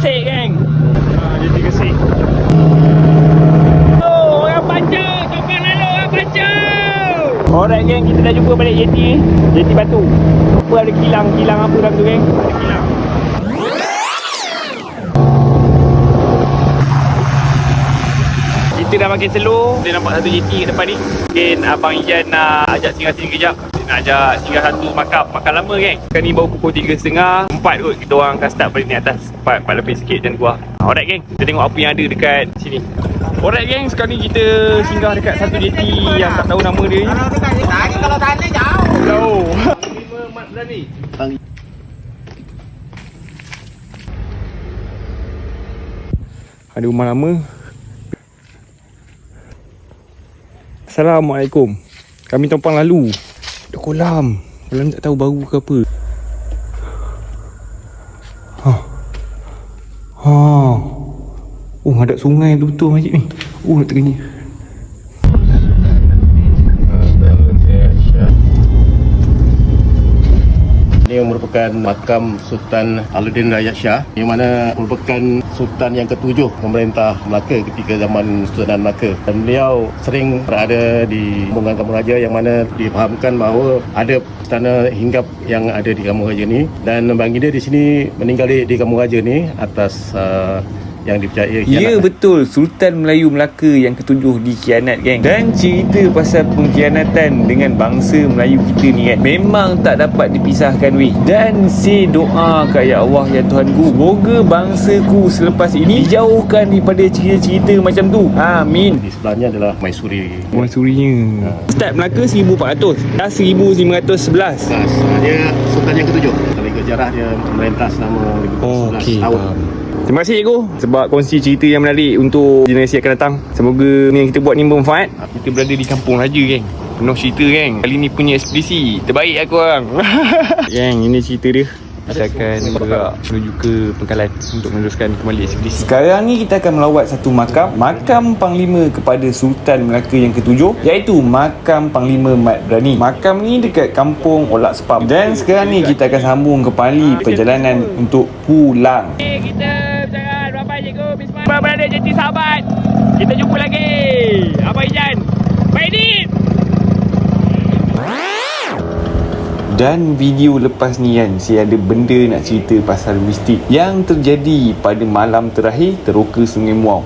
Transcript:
Gesek geng. Ha, Jeti Gesek Oh orang baca Kapal lalu orang baca Alright geng. Kita dah jumpa balik jeti ni Jeti batu. Apa ada kilang-kilang apa dalam tu geng? Ada kilang. Kita dah makin slow Kita nampak satu jeti kat depan ni? Mungkin Abang Ijan nak ajak singgah sini kejap. Dia nak ajak singgah satu makam. Makan lama geng. Sekarang ni baru pukul 3.30 4 kot kita orang akan start balik ni atas 4, 4 lebih sikit dan gua Alright geng. Kita tengok apa yang ada dekat sini. Alright geng. Sekarang ni kita singgah dekat satu jeti Yang tak tahu nama dia. Ni Kalau tanya jauh. Jauh. Ada rumah lama. Assalamualaikum. Kami tumpang lalu. Ada kolam. Kolam tak tahu baru ke apa Ha Ha Oh ada sungai betul-betul masjid ni Oh nak tergini Ini merupakan makam Sultan Alauddin Rakyat Shah yang mana merupakan Sultan yang ketujuh pemerintah Melaka ketika zaman Sultan Melaka. Dan beliau sering berada di Kampung Kampung Raja yang mana difahamkan bahawa ada istana hinggap yang ada di Kampung Raja ni. Dan baginda di sini meninggal di, di Kampung Raja ni atas uh, yang dipercayai Ya betul. Sultan Melayu Melaka yang ketujuh dikhianat geng. Dan cerita pasal pengkhianatan dengan bangsa Melayu kita ni kan Memang tak dapat dipisahkan weh. Dan say doa kat Ya Allah ya Tuhanku Moga bangsaku selepas ini Dijauhkan daripada cerita-cerita macam tu. Amin. Di sebelahnya adalah Maisuri Mansurinya Start Melaka 1400 Dah 1911 Belas. Dia Sultan yang ketujuh ikut jarah dia memerintah selama lebih Oh, kurang 11 okey, tahun faham. Terima kasih cikgu sebab kongsi cerita yang menarik untuk generasi akan datang. Semoga ni yang kita buat ni bermanfaat. Kita berada di kampung raja geng. Penuh cerita geng. Kali ni punya ekspedisi. Terbaik aku orang. geng, ini cerita dia. Kita akan bergerak menuju ke Pengkalan untuk meneruskan kembali ekspedisi. Sekarang ni kita akan melawat satu makam. Makam Panglima kepada Sultan Melaka yang ketujuh iaitu Makam Panglima Mat Brani. Makam ni dekat kampung Olak Sepam. Dan sekarang ni kita akan sambung kembali perjalanan untuk pulang. kita berjalan berapa cikgu Bismillah. Berada jeti sahabat. Kita jumpa lagi. Abang Ijan. Baik ni. Dan video lepas ni kan Saya ada benda nak cerita pasal mistik Yang terjadi pada malam terakhir Teroka Sungai Muau